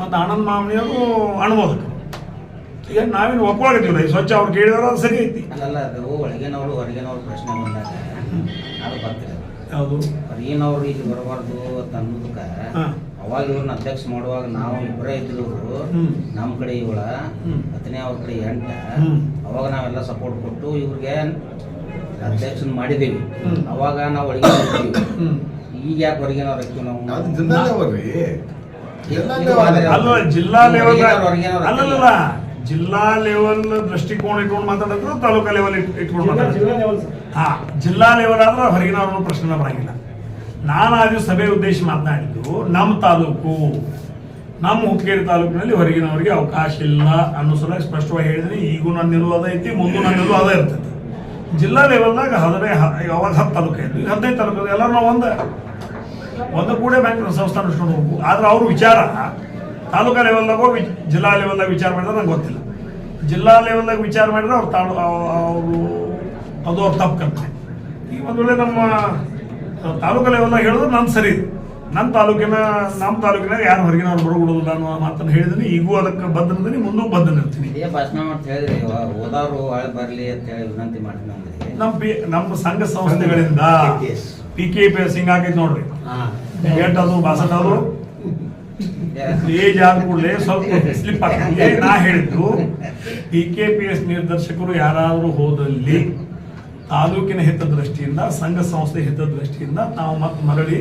[SPEAKER 6] ಮತ್ತು ಆನಂದ್ ಮಾಮನಿಯವರು ಅಣ್ಮೋದಕರು ಈಗ ನಾವೇನು ಒಪ್ಕೊಳಕತ್ತೀವಿ ಈ ಸ್ವಚ್ಛ ಅವ್ರು ಕೇಳಿದಾರ ಅದು ಸರಿ ಐತಿ.
[SPEAKER 2] ಅಲ್ಲ ಅದು ಒಳಗಿನವರು ಹೊರಗಿನವ್ರ ಪ್ರಶ್ನೆ ಬಂದಾಗ ಅದು ಬರ್ತಿಲ್ಲ
[SPEAKER 6] ಯಾವುದು?
[SPEAKER 2] ಹೊರಗಿನವ್ರು ಇಲ್ಲಿ ಬರಬಾರ್ದು ಅಂತ ಅನ್ನೋದಕ್ಕೆ. ಅವಾಗ ಇವ್ರನ್ನ ಅಧ್ಯಕ್ಷ ಮಾಡುವಾಗ ನಾವು ಇಬ್ಬರೇ ಇದ್ದಿದ್ರು
[SPEAKER 6] ಹ್ಮ್.
[SPEAKER 2] ನಮ್ಮ ಕಡೆ ಇವಳ. ಹತ್ತನೇ ಅವ್ರ ಕಡೆ ಎಂಟ. ಅವಾಗ ನಾವೆಲ್ಲ ಸಪೋರ್ಟ್ ಕೊಟ್ಟು ಇವ್ರಿಗೆ ಅಧ್ಯಕ್ಷನ್
[SPEAKER 6] ಮಾಡಿದೀವಿ
[SPEAKER 2] ಅವಾಗ ನಾವು
[SPEAKER 6] ಹೊರಗೆ.
[SPEAKER 2] ಈಗ ಯಾಕೆ ಹೊರಗಿನವ್ರು ಹಾಕ್ತೀವಿ ನಾವು
[SPEAKER 3] ಅದು
[SPEAKER 6] ಅಲ್ಲ ಜಿಲ್ಲಾ ಲೆವೆಲ್
[SPEAKER 2] ಹೊರಗಿನವ್ರು- ಹೊರಗಿನವ್ರು
[SPEAKER 6] ಅಲ್ಲಲ್ಲ ಜಿಲ್ಲಾ ಲೆವೆಲ್ ದೃಷ್ಟಿಕೋನ ಇಟ್ಕೊಂಡು ಮಾತಾಡಿದ್ರು ತಾಲೂಕಾ ಲೆವೆಲ್ ಇಟ್ಕೊಂಡು
[SPEAKER 4] ಜಿಲ್ಲಾ ಜಿಲ್ಲಾ ಲೆವೆಲ್ ಸರ್.
[SPEAKER 6] ಹಾ ಜಿಲ್ಲಾ ಲೆವೆಲ್ ಆದ್ರೆ ಹೊರಗಿನವ್ರನ್ನ ಪ್ರಶ್ನೆ ಬರಂಗಿಲ್ಲ. ನಾನು ಆ ದಿವಸ ಸಭೆ ಉದ್ದೇಶ ಮಾತನಾಡಿದ್ದು ನಮ್ಮ ತಾಲೂಕು ನಮ್ಮ ಹುಕ್ಕೇರಿ ತಾಲೂಕಿನಲ್ಲಿ ಹೊರಗಿನವರಿಗೆ ಅವಕಾಶ ಇಲ್ಲ ಅನ್ನೋ ಸಲ ಸ್ಪಷ್ಟವಾಗಿ ಹೇಳಿದ್ರೆ ಈಗೂ ನನ್ನ ನಿಲುವು ಅದ ಐತಿ ಮುಂದೂ ನನ್ನ ನಿಲುವು ಅದ ಇರ್ತೈತಿ. ಜಿಲ್ಲಾ ಲೆವೆಲ್ನಾಗ ಹದಿನೈ ಅವಾಗ ಹತ್ತು ತಾಲೂಕು ಈಗ ಹದಿನೈದು ತಾಲೂಕು ಎಲ್ಲರೂ ನಾವು ಒಂದು ಒಂದು ಕೂಡ ಬ್ಯಾಂಕ್ ಸಂಸ್ಥಾನ ಹೋಗ್ಬೇಕು. ಆದ್ರೆ ಅವ್ರ ವಿಚಾರ, ತಾಲೂಕಾ ಲೆವೆಲ್ದಾಗ ವಿ ಜಿಲ್ಲಾ ಲೆವೆಲ್ದಾಗ ವಿಚಾರ ಮಾಡಿದ್ರೆ ನಂಗೆ ಗೊತ್ತಿಲ್ಲ. ಜಿಲ್ಲಾ ಲೆವೆಲ್ದಾಗ ವಿಚಾರ ಮಾಡಿದ್ರೆ ಅವ್ರು ತಾಳು ಅವರು, ಅದು ಅವ್ರು ತಪ್ಪು ಕಲ್ತಾರೆ. ಈಗ ಒಂದು ವೇಳೆ ನಮ್ಮ ತಾಲೂಕಾ ಲೆವೆಲ್ದಾಗ ಹೇಳಿದ್ರೆ ನಾನು ಸರಿ ಇದೆ. ನನ್ನ ತಾಲೂಕಿನ ನಮ್ಮ ತಾಲೂಕಿನಾಗ ಯಾರು ಹೊರಗಿನವ್ರು ಬರಬಿಡೋದಿಲ್ಲ ಅನ್ನೋ ಮಾತನ್ನು ಹೇಳಿದೀನಿ. ಈಗೂ ಅದಕ್ಕೆ ಬದ್ಧನಿದ್ದೀನಿ ಮುಂದೂ
[SPEAKER 2] ಇದೇ ಭಾಷಣ ಹೇಳಿದ್ರಿ ಹೋದವ್ರು ಒಳಗೆ ಬರಲಿ ಅಂತ ಹೇಳಿ ವಿನಂತಿ ನಮ್ಗೆ
[SPEAKER 6] ನಮ್ಮ ಪಿ ನಮ್ಮ ಸಂಘ ಸಂಸ್ಥೆಗಳಿಂದ. ಪಿ ಕೆ ಪಿ ಎಸ್ ಹಿಂಗಾಗೈತೆ ನೋಡ್ರಿ.
[SPEAKER 7] ಹಾ.
[SPEAKER 6] ಗೇಟ್ ಅದು ಬಾಸಟ್ ಅದು. ಏಜ್ ಆದ ಕೂಡಲೇ ಸ್ವಲ್ಪ ಸ್ಲಿಪ್ ಆಗ್ತದೆ ನಾ ಹೇಳಿದ್ದು ಪಿ ಕೆ ಪಿ ಎಸ್ ನಿರ್ದೇಶಕರು ಯಾರಾದರೂ ಹೋದಲ್ಲಿ ತಾಲೂಕಿನ ಹಿತದೃಷ್ಟಿಯಿಂದ ಸಂಘ ಸಂಸ್ಥೆ ಹಿತದೃಷ್ಟಿಯಿಂದ ನಾವು ಮತ್ತೆ ಮರಳಿ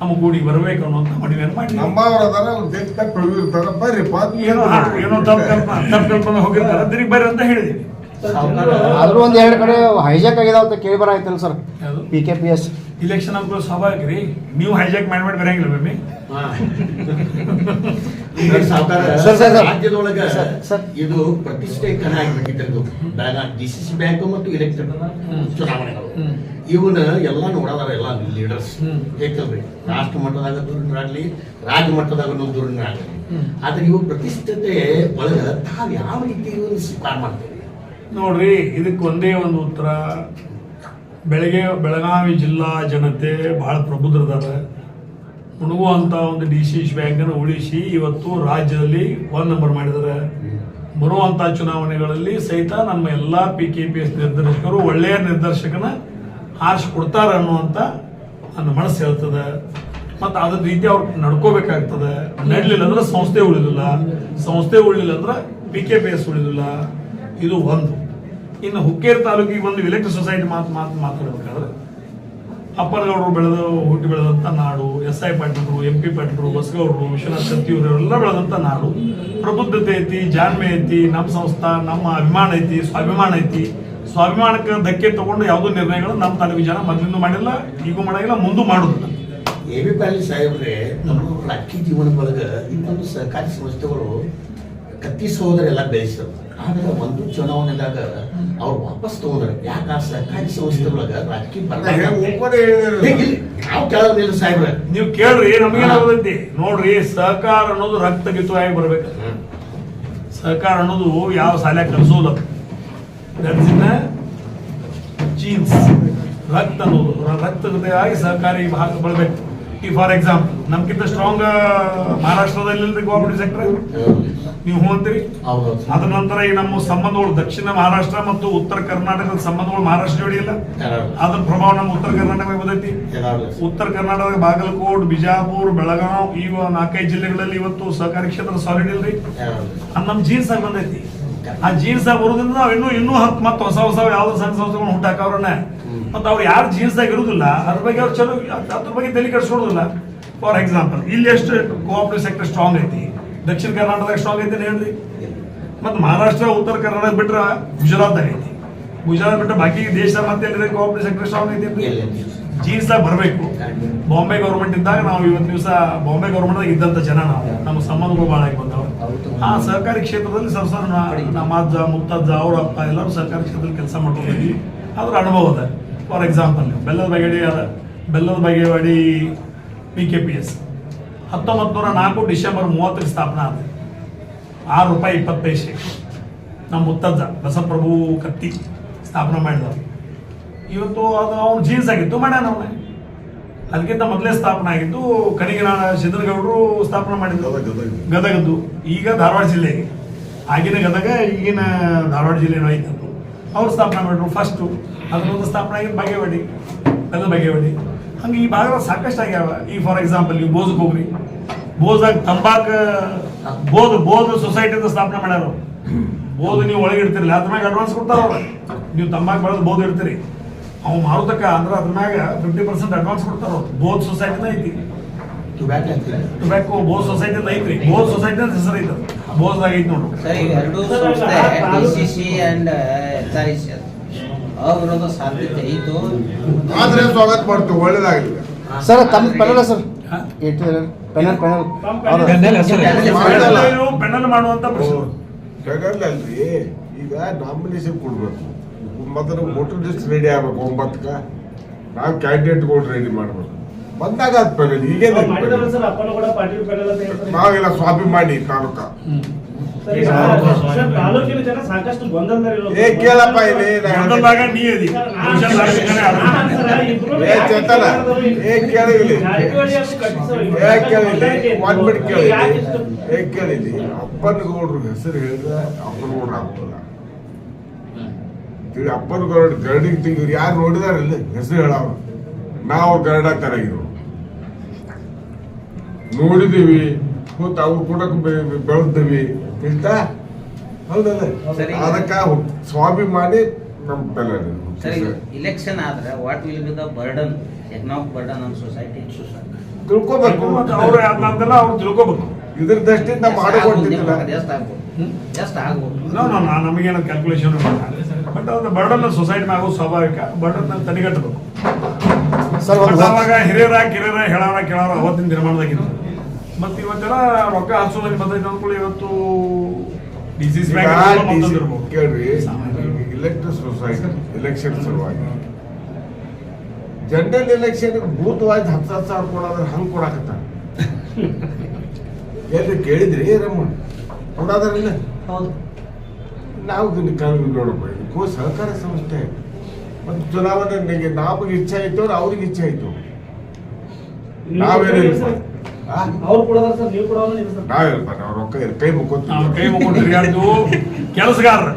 [SPEAKER 6] ನಮ್ಮ ಗೂಡಿಗೆ ಬರಬೇಕು ಅನ್ನುವಂಥ ಮನವಿಯನ್ನು ಮಾಡಿ
[SPEAKER 3] ನಮ್ಮವ್ರ ಅದಾರ ಅವ್ರು ಗೆದ್ದ ಕಟ್ಟು ಇರ್ತಾರ ಬರ್ರಿ
[SPEAKER 6] ಏನೋ ಹಾ, ಏನೋ ತಪ್ಪು ಕಲ್ಪನೆ ತಪ್ಪು ಕಲ್ಪನೆ ಹೋಗಿರ್ತಾರೆ ತಿರುಗಿ ಬರ್ರಿ ಅಂತ ಹೇಳಿದೆ
[SPEAKER 1] ಆದ್ರೂ ಒಂದ್ ಎರಡು ಕಡೆ ಹೈಜಾಕ್ ಆಗಿದೆ ಅಂತ ಕೇಳಿ ಬರಾಯ್ತಲ್ಲ sir P K P S
[SPEAKER 6] election ಅನ್ಕೊಳ್ಳೋ ಸ್ವಾಭಾವಿಕ ರೀ. ನೀವು ಹೈಜಾಕ್ ಮಾಡಿ ಮಾಡಿ ಬರಂಗಿಲ್ಲ ಬೇಬಿ [LAUGHS]
[SPEAKER 7] ರಾಜ್ಯದೊಳಗ. ಇದು ಪ್ರತಿಷ್ಠೆ ಕಣ ಆಗ್ಬೇಕಿತ್ತು ಡಿ ಸಿ ಸಿ ಬ್ಯಾಂಕ್ ಮತ್ತು ಇಲೆಕ್ಟೆಡ್ ಚುನಾವಣೆಗಳು. ಇವನ್ನ ಎಲ್ಲ ನೋಡೋದಾರ ಎಲ್ಲ ಲೀಡರ್ಸ್. ಹೇಗಲ್ರಿ ರಾಷ್ಟ್ರ ಮಟ್ಟದಾಗ ದುರ್ನಾಗ್ಲಿ ರಾಜ್ಯ ಮಟ್ಟದಾಗ ದುರ್ನಾಗ್ಲಿ
[SPEAKER 6] ಹ್ಮ್.
[SPEAKER 7] ಆದ್ರೆ ಇವು ಪ್ರತಿಷ್ಠತೆ ಒಳಗ ತಾವ್ ಯಾವ ರೀತಿ ಇವನ್ನ ಸ್ವೀಕಾರ ಮಾಡ್ತೀವಿ
[SPEAKER 6] ನೋಡ್ರಿ ಇದಕ್ಕೆ ಒಂದೇ ಒಂದು ಉತ್ತರ. ಬೆಳಗ್ಗೆ ಬೆಳಗಾವಿ ಜಿಲ್ಲಾ ಜನತೆ ಬಹಳ ಪ್ರಬುದ್ಧರಿದ್ದಾರೆ ಮುಳುಗುವಂಥ ಒಂದು ಡಿ ಸಿ ಬ್ಯಾಂಕನ್ನು ಉಳಿಸಿ ಇವತ್ತು ರಾಜ್ಯದಲ್ಲಿ ಒನ್ ನಂಬರ್ ಮಾಡಿದ್ದಾರೆ. ಬರುವಂಥ ಚುನಾವಣೆಗಳಲ್ಲಿ ಸಹಿತ ನಮ್ಮ ಎಲ್ಲ ಪಿ ಕೆ ಪಿ ಎಸ್ ನಿರ್ದೇಶಕರು ಒಳ್ಳೆಯ ನಿರ್ದೇಶಕನ ಆರಿಸ್ಕೊಡ್ತಾರೆ ಅನ್ನುವಂಥ ನನ್ನ ಮನಸ್ಸು ಹೇಳ್ತದೆ. ಮತ್ತು ಅದ್ರ ರೀತಿ ಅವ್ರು ನಡ್ಕೋಬೇಕಾಗ್ತದೆ. ನಡ್ಲಿಲ್ಲ ಅಂದ್ರೆ ಸಂಸ್ಥೆ ಉಳಿದಿಲ್ಲ ಸಂಸ್ಥೆ ಉಳಿಲಿಲ್ಲ ಅಂದ್ರೆ ಪಿ ಕೆ ಪಿ ಎಸ್ ಉಳಿದಿಲ್ಲ ಇದು ಒಂದು. ಇನ್ನು ಹುಕ್ಕೇರಿ ತಾಲೂಕಿಗೆ ಒಂದು ಎಲೆಕ್ಟ್ರಿಕ್ ಸೊಸೈಟಿ ಮಾತು ಮಾತು ಮಾತಾಡ್ಬೇಕಾದ್ರೆ ಅಪ್ಪನಗೌಡರು ಬೆಳೆದು ಹುಟ್ಟಿ ಬೆಳೆದಂಥ ನಾಡು, ಎಸ್ ಐ ಪಾಟೀಲರು, ಎಂ ಪಿ ಪಾಟೀಲರು ಬಸಗೌಡರು ವಿಶ್ವನಾಥ್ ಶೆಟ್ಟಿಯವರು ಇವರೆಲ್ಲ ಬೆಳೆದಂಥ ನಾಡು. ಪ್ರಬುದ್ಧತೆ ಐತಿ, ಜಾಣ್ಮೆ ಐತಿ ನಮ್ಮ ಸಂಸ್ಥಾ, ನಮ್ಮ ಅಭಿಮಾನ ಐತಿ, ಸ್ವಾಭಿಮಾನ ಐತಿ. ಸ್ವಾಭಿಮಾನಕ್ಕೆ ಧಕ್ಕೆ ತಗೊಂಡು ಯಾವುದೋ ನಿರ್ಣಯಗಳು ನಮ್ಮ ತಾಲೂಕು ಜನ ಮೊದಲಿಂದ ಮಾಡಿಲ್ಲ, ಈಗೂ ಮಾಡಂಗಿಲ್ಲ, ಮುಂದೂ ಮಾಡೋದಿಲ್ಲ.
[SPEAKER 7] ಎ ಬಿ ಪಾಲಿ ಸಾಹೇಬ್ರೆ, ನಮ್ಮ ಅಕ್ಕಿ ಜೀವನದೊಳಗೆ ಇನ್ನೊಂದು ಸರ್ಕಾರಿ ಸಂಸ್ಥೆಗಳು ಕತ್ತಿಸೋದರೆಲ್ಲ ಬೆಳೆಸಿದ್ರು. ಆದ್ರೆ ಒಂದು ಚುನಾವಣೆದಾಗ ಅವ್ರು ವಾಪಸ್ ತಗೊಂಡ್ರೆ. ಯಾಕೆ ಆ ಸರ್ಕಾರಿ ಸಂಸ್ಥೆಗಳಾಗ ರಾಜಕೀಯ. ನಾವು ಕೇಳೋದಿಲ್ಲ ಸಾಹೇಬ್ರೆ.
[SPEAKER 6] ನೀವು ಕೇಳ್ರಿ ನಮ್ಗೆ ನೋಡ್ರಿ ಸಹಕಾರ ಅನ್ನೋದು ರಕ್ತ ರಕ್ತಗೀತವಾಗಿ ಬರ್ಬೇಕು. ಸಹಕಾರ ಅನ್ನೋದು ಯಾವ ಸಾಲ್ಯಾಗ ಕಲಿಸೋದು ಇನ್ ಜೀನ್ಸ್ ರಕ್ತ ಅನ್ನೋದು. ರಕ್ತಗತವಾಗಿ ಸಹಕಾರಿ ಭಾಗ ಬರ್ಬೇಕು. ಈ ಫಾರ್ ಎಕ್ಸಾಂಪಲ್ ನಮ್ಗಿಂತ ಸ್ಟ್ರಾಂಗ್ ಮಹಾರಾಷ್ಟ್ರದಲ್ಲಿ ಇಲ್ರಿ ಕೋಆಪರೇಟಿವ್ ಸೆಕ್ಟರ್ ನೀವು
[SPEAKER 7] ಹೋಗ್ತೀರಿ?
[SPEAKER 6] ಅದ ನಂತರ ಈ ನಮ್ಮ ಸಂಬಂಧಗಳು ದಕ್ಷಿಣ ಮಹಾರಾಷ್ಟ್ರ ಮತ್ತು ಉತ್ತರ ಕರ್ನಾಟಕದ ಸಂಬಂಧಗಳು ಮಹಾರಾಷ್ಟ್ರ ಇಲ್ಲ ಅದ್ರ ಪ್ರಭಾವ ನಮ್ಮ ಉತ್ತರ ಕರ್ನಾಟಕ ಬಂದೈತಿ ಉತ್ತರ ಕರ್ನಾಟಕ ಬಾಗಲಕೋಟ್ ಬಿಜಾಪುರ್ ಬೆಳಗಾವ್ ಈ ನಾಲ್ಕೈದು ಜಿಲ್ಲೆಗಳಲ್ಲಿ ಇವತ್ತು ಸಹಕಾರಿ ಕ್ಷೇತ್ರ ಸಾಲಿಡ್ ಇಲ್ರಿ? ಅದ್ ನಮ್ ಜೀನ್ಸ್ ಆಗಿ ಬಂದೈತಿ. ಆ ಜೀನ್ಸ್ ಆಗಿ ಬರೋದ್ರಿಂದ ನಾವು ಇನ್ನೂ ಇನ್ನೂ ಹತ್ತು ಮತ್ತೆ ಹೊಸ ಹೊಸ ಯಾವ್ದು ಸಂಘ ಸಂಸ್ಥೆಗಳು ಹುಟ್ಟಾಕವ್ರನ್ನ ಮತ್ತೆ ಅವ್ರು ಯಾರು ಜೀನ್ಸ್ದಾಗ ಇರೋದಿಲ್ಲ ಅದ್ರ ಬಗ್ಗೆ ಅವ್ರು ಚಲೋ ಅದ್ರ ಬಗ್ಗೆ ತಲೆ ಕೆಡಿಸ್ಕೊಡೋದಿಲ್ಲ ಫಾರ್ ಎಕ್ಸಾಂಪಲ್ ಇಲ್ಲಿ ಎಷ್ಟು ಕೋಆಪ್ರೇಟಿವ್ ಸೆಕ್ಟರ್ ಸ್ಟ್ರಾಂಗ್ ಐತಿ ದಕ್ಷಿಣ ಕರ್ನಾಟಕದಾಗ ಸ್ಟ್ರಾಂಗ್ ಐತಿ ಹೇಳ್ರಿ? ಮತ್ತು ಮಹಾರಾಷ್ಟ್ರ ಉತ್ತರ ಕರ್ನಾಟಕ ಬಿಟ್ರೆ ಗುಜರಾತ್ದಾಗ ಐತಿ. ಗುಜರಾತ್ ಬಿಟ್ರೆ ಬಾಕಿ ದೇಶ ಮತ್ತೆ ಎಲ್ಲಿದೆ? ಕೋಆಪರೇಟಿವ್ ಸೆಕ್ಟರ್ ಸ್ಟ್ರಾಂಗ್ ಐತಿ ಜೀನ್ಸ್ದಾಗ ಬರಬೇಕು. ಬಾಂಬೆ ಗೌರ್ಮೆಂಟ್ ಇದ್ದಾಗ ನಾವು ಇವತ್ತು ದಿವಸ ಬಾಂಬೆ ಗೌರ್ಮೆಂಟ್ದಾಗ ಇದ್ದಂತ ಜನ ನಾವು. ನಮ್ಮ ಸಂಬಂಧಗಳು ಭಾಳ ಆಗಿ ಬಂದವು. ಆ ಸಹಕಾರಿ ಕ್ಷೇತ್ರದಲ್ಲಿ ಸರ್ ಸರ್ ನಮ್ಮ ಅಜ್ಜ ಮುತ್ತಜ್ಜ ಅವರ ಅಪ್ಪ ಎಲ್ಲರೂ ಸರ್ಕಾರಿ ಕ್ಷೇತ್ರದಲ್ಲಿ ಕೆಲಸ ಮಾಡ್ಕೊಂಡಿದ್ವಿ ಅದ್ರ ಅನುಭವ ಅದ. ಫಾರ್ ಎಕ್ಸಾಂಪಲ್ ಬೆಲ್ಲದ ಬಗೆಡಿ ಅದ. Bellad Bagewadi P K P S ಹತ್ತೊಂಬತ್ತು ನೂರ ನಾಲ್ಕು ಡಿಸೆಂಬರ್ ಮೂವತ್ತಕ್ಕೆ ಸ್ಥಾಪನೆ ಆದ. ಆರು ರೂಪಾಯಿ ಇಪ್ಪತ್ತು ಪೈಸೆ ನಮ್ಮ ಮುತ್ತಜ್ಜ ಬಸಪ್ರಭು ಕತ್ತಿ ಸ್ಥಾಪನೆ ಮಾಡಿದವರು. ಇವತ್ತು ಅದು ಅವ್ನು ಜೀನ್ಸ್ ಆಗಿತ್ತು ಮಾಡ್ಯಾನ ಅವನೇ. ಅದಕ್ಕಿಂತ ಮೊದಲೇ ಸ್ಥಾಪನೆ ಆಗಿದ್ದು ಕಣಿಗನಾಡ ಸಿದ್ದನಗೌಡರು ಸ್ಥಾಪನೆ ಮಾಡಿದ್ರು. ಗದಗದ್ದು. ಈಗ ಧಾರವಾಡ ಜಿಲ್ಲೆಗೆ. ಆಗಿನ ಗದಗ ಈಗಿನ ಧಾರವಾಡ ಜಿಲ್ಲೆನೂ ಐತೆ ಅದು ಅವ್ರು ಸ್ಥಾಪನೆ ಮಾಡಿದ್ರು ಫಸ್ಟು ಅದರೊಂದು ಸ್ಥಾಪನೆ ಆಗಿದ್ದು ಬಾಗೇವಾಡಿ ಅದು ಬಾಗೇವಾಡಿ. ಹಂಗೆ ಈ ಭಾಗದ ಸಾಕಷ್ಟು ಆಗ್ಯಾವ. ಈ ಫಾರ್ ಎಕ್ಸಾಂಪಲ್ ನೀವು ಬೋಜಕ್ಕೆ ಹೋಗ್ರಿ ಬೋದಾಗ ತಂಬಾಕ ಬೋಧ ಬೋಧ ಸೊಸೈಟಿ ಅಂತ ಸ್ಥಾಪನೆ ಮಾಡ್ಯಾರ ಬೋಧ ನೀವು ಒಳಗೆ ಇಡ್ತಿರಲಿಲ್ಲ ಅದ್ರ ಮ್ಯಾಗ ಅಡ್ವಾನ್ಸ್ ಕೊಡ್ತಾರ ಅವ್ರು. ನೀವು ತಂಬಾಕು ಬೆಳೆದು ಬೋಧ ಇಡ್ತೀರಿ. ಅವ್ ಮಾರುತಕ್ಕ ಅಂದ್ರೆ ಅದ್ರ ಮ್ಯಾಗ ಫಿಫ್ಟಿ ಪರ್ಸೆಂಟ್ ಅಡ್ವಾನ್ಸ್ ಕೊಡ್ತಾರ ಅವ್ರು. ಬೋದ್ ಸೊಸೈಟಿನ ಐತಿ. ಟೊಬ್ಯಾಕೋ ಬೋಸ್ ಸೊಸೈಟಿ ಅಂತ ಐತ್ರಿ. ಬೋಸ್ ಸೊಸೈಟಿ ಅಂತ ಹೆಸರು ಐತೆ ಬೋಸ್ದಾಗ ಐತಿ ನೋಡ್ರಿ
[SPEAKER 2] ಸರ್ ಎರಡೂ ಸಂಸ್ಥೆ D C C and H R C ಅವಿರೋಧ ಸಾಧ್ಯತೆ ಇತ್ತು
[SPEAKER 3] ಆದ್ರೆ ಸ್ವಾಗತ ಮಾಡ್ತೀವಿ ಒಳ್ಳೇದಾಗಲಿ.
[SPEAKER 1] ಸರ್ ತಮ್ಮ panel sir. Panel panel.
[SPEAKER 6] Panel ಮಾಡುವಂತ
[SPEAKER 3] ಪೆನಲ್ ಅಲ್ರಿ ಈಗ ನಾಮಿನೇಷನ್ ಕೊಡ್ಬೇಕು. ಮೊದಲು ವೋಟರ್ ಲಿಸ್ಟ್ ರೆಡಿ ಆಗ್ಬೇಕು ಒಂಬತ್ತಕ್ಕ. ನಾವು ಕ್ಯಾಂಡಿಡೇಟ್ಗಳು ರೆಡಿ ಮಾಡ್ಬೇಕು. ಬಂದಾಗ ಅದ್ ಪೆನಲ್ ಈಗೇನು
[SPEAKER 4] ಮಾಡಿದಾರೆ ಸರ್ ಅಪ್ಪನ ಕೂಡ ಪಾಟೀಲ್ ಪೆಡಲ್ ಅಂತ ಹೇಳ್ತಾರೆ.
[SPEAKER 3] ನಾವೆಲ್ಲ ಸ್ವಾಭಿಮಾನಿ ತಾಲೂಕ.
[SPEAKER 4] ತಾಲೂಕಿನ ಜನ ಸಾಕಷ್ಟು
[SPEAKER 3] ಏ ಕೇಳಪ್ಪ ಇಲ್ಲಿ ನಾ
[SPEAKER 6] ಅದಿ
[SPEAKER 3] ಏ ಚೇತನ ಏ ಕೇಳಿ ಇಲ್ಲಿ. ಏ ಕೇಳಿ
[SPEAKER 4] ಇದೆ.
[SPEAKER 3] ಒಂದ್ ಬಿಟ್ಟು ಕೇಳಿ
[SPEAKER 4] ಯಾಕೆ ಇಷ್ಟು-
[SPEAKER 3] ಏ ಕೇಳಿಲಿ ಅಪ್ಪನಗೌಡ್ರ ಹೆಸರು ಹೇಳಿದ್ರೆ ಅಪ್ಪನಗೌಡ್ರ ಆಗೋಲ್ಲ ತಿಳಿ ಅಪ್ಪನಗೌಡ ಗರಡಿಗೆ ತೆಗಿವ್ರು ಯಾರು ನೋಡಿದಾರಲ್ಲ ಹೆಸರು ಹೇಳವ ನಾವು ಗರಡ ತರಗಿರು ನೋಡಿದೀವಿ ಮತ್ತು ಅವ್ರು ಕೂಡ ಬೆಳೆದಿವಿ ತಿಳಿತಾ ಹೌದಲ್ಲ.
[SPEAKER 2] ಸರಿ.
[SPEAKER 3] ಅದಕ್ಕ ಸ್ವಾಭಿಮಾನಿ ನಮ್ಮ ಬೆಲೆ
[SPEAKER 2] ಸರಿ ಇಲೆಕ್ಷನ್ ಆದ್ರೆ what will be the burden economic burden on society
[SPEAKER 3] ತಿಳ್ಕೊಬೇಕು.
[SPEAKER 6] ಮತ್ತೆ ಅವ್ರು ಅದನ್ನೆಲ್ಲ ಅವ್ರು ತಿಳ್ಕೊಬೇಕು.
[SPEAKER 3] ಇದ್ರ ದೃಷ್ಟಿಯಿಂದ ಮಾಡಿಕೊಟ್ಟಿದ್ದಿಲ್ಲ
[SPEAKER 2] ಎಷ್ಟು ಆಗ್ಬೋದು
[SPEAKER 6] ನಮಗೇನು ಕ್ಯಾಲ್ಕುಲೇಷನ್ ಬಟ್ ಅದು ಬರ್ಡನ್ ಸೊಸೈಟಿ ಮ್ಯಾಗ ಸ್ವಾಭಾವಿಕ. ಬರ್ಡನ್ ತಡೆಗಟ್ಟಬೇಕು.
[SPEAKER 1] ಸರ್
[SPEAKER 6] ಅವಾಗ ಹಿರಿಯರ ಕಿರಿಯರ ಹೇಳೋರ ಕೇಳೋರ ಅವತ್ತಿನ ನಿರ್ಮಾಣದಾಗಿತ್ತು ಮತ್ತೆ ಇವತ್ತೆಲ್ಲ ರೊಕ್ಕ ಹಚ್ಚೋದಕ್ಕೆ ಬಂದೈತೆ ಅಂದ್ಕೊಳ್ಳಿ ಇವತ್ತು ಡಿಸೀಸ್
[SPEAKER 3] ಕೇಳ್ರಿ ಇಲೆಕ್ಟೆಡ್ ಸೊಸೈಟಿ ಎಲೆಕ್ಷನ್ ಸಲುವಾಗಿ. ಜನರಲ್ ಎಲೆಕ್ಷನ್ ಬೂತ್ ವಾಯ್ಸ್ ಹತ್ತು ಹತ್ತು ಸಾವಿರ ಕೊಡೋದ್ರೆ ಹಂಗೆ ಕೊಡಕತ್ತ [LAUGHS] ಎಲ್ಲಿ ಕೇಳಿದ್ರಿ ರಮ್ಮ? ಕೊಡೋದ್ರಲ್ಲ?
[SPEAKER 5] ಹೌದು.
[SPEAKER 3] ನಾವು ನೋಡಪ್ಪ ಇದಕ್ಕೂ ಸಹಕಾರ ಸಂಸ್ಥೆ. ಮತ್ತು ಚುನಾವಣೆ ನಮಗೆ ಇಚ್ಛೆ ಆಯ್ತು ಅವ್ರು ಅವ್ರಿಗೆ ಇಚ್ಛೆ ಆಯ್ತು.
[SPEAKER 4] ನೀವು
[SPEAKER 3] ನಾವೇನಿಲ್ಲ?
[SPEAKER 4] ಅವ್ರು ಕೊಡೋದಾರ ಸರ್ ನೀವು ನೀವು ಸರ್.
[SPEAKER 3] ನಾವೇನಪ್ಪ ನಾವು ರೊಕ್ಕ ಇಲ್ಲ, ಕೈ
[SPEAKER 6] ನಾವು ಕೈ ತಿರುಗಾಡ್ದು ಕೆಲಸಗಾರರು.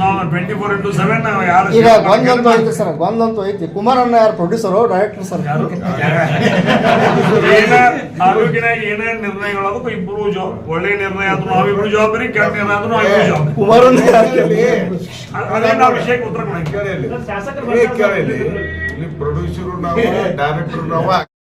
[SPEAKER 6] ನಾವು ಟ್ವೆಂಟಿ ಫೋರ್ ಇಂಟು ಸೆವೆನ್ ಯಾರು
[SPEAKER 1] ಈಗ ಗೊಂದಲಂತೂ ಐತಿ ಸರ್ ಐತಿ ಕುಮಾರಣ್ಣ ಯಾರು ಪ್ರೊಡ್ಯೂಸರು ಡೈರೆಕ್ಟರ್ ಸರ್?
[SPEAKER 6] ಯಾರು? ಏನ ತಾಲೂಕಿನಾಗ ಏನೇ ನಿರ್ಣಯಗಳು ಇಬ್ಬರು ಜೋ ಒಳ್ಳೆ ನಿರ್ಣಯ ಆದ್ರೂ ನಾವಿಬ್ರು ಜವಾಬ್ದಾರಿ ಕೆಟ್ಟ ನಿರ್ಣಯ ಆದ್ರೂ ನಾವಿಬ್ರು ಜವಾಬ್ದಾರಿ.
[SPEAKER 1] ಕುಮಾರಣ್ಣ ಯಾರು?
[SPEAKER 6] ಅದೇ ನಾವು ವಿಷಯಕ್ಕೆ ಉತ್ತರ
[SPEAKER 3] ಕೇಳಿ
[SPEAKER 4] ಶಾಸಕರು.
[SPEAKER 3] ಇಲ್ಲಿ ಪ್ರೊಡ್ಯೂಸರು ನಾವು ಡೈರೆಕ್ಟರ್ ನಾವು.